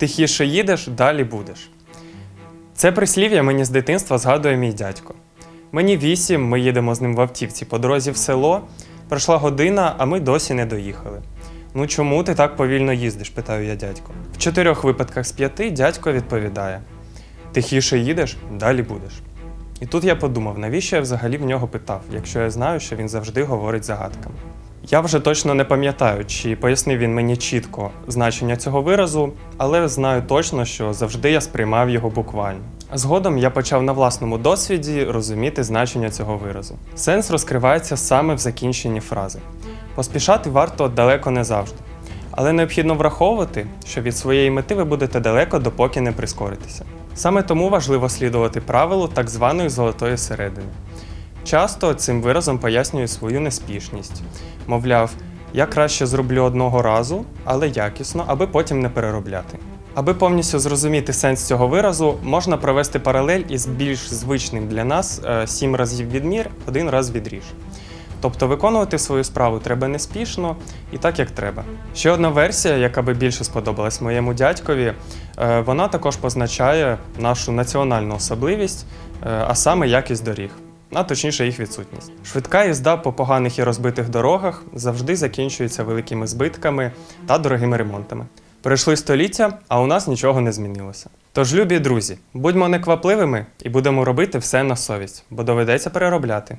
Тихіше їдеш, далі будеш. Це прислів'я мені з дитинства згадує мій дядько. Мені вісім, ми їдемо з ним в автівці по дорозі в село. Пройшла година, а ми досі не доїхали. Ну чому ти так повільно їздиш? питаю я дядько. В чотирьох випадках з п'яти дядько відповідає: Тихіше їдеш, далі будеш. І тут я подумав, навіщо я взагалі в нього питав, якщо я знаю, що він завжди говорить загадками. Я вже точно не пам'ятаю, чи пояснив він мені чітко значення цього виразу, але знаю точно, що завжди я сприймав його буквально. Згодом я почав на власному досвіді розуміти значення цього виразу. Сенс розкривається саме в закінченні фрази. Поспішати варто далеко не завжди. Але необхідно враховувати, що від своєї мети ви будете далеко, допоки не прискоритеся. Саме тому важливо слідувати правилу так званої золотої середини. Часто цим виразом пояснюю свою неспішність. Мовляв, я краще зроблю одного разу, але якісно, аби потім не переробляти. Аби повністю зрозуміти сенс цього виразу, можна провести паралель із більш звичним для нас е, сім разів відмір, один раз відріж. Тобто виконувати свою справу треба неспішно і так, як треба. Ще одна версія, яка би більше сподобалась моєму дядькові, е, вона також позначає нашу національну особливість, е, а саме якість доріг, а точніше їх відсутність. Швидка їзда по поганих і розбитих дорогах завжди закінчується великими збитками та дорогими ремонтами. Пройшли століття, а у нас нічого не змінилося. Тож, любі друзі, будьмо неквапливими і будемо робити все на совість, бо доведеться переробляти.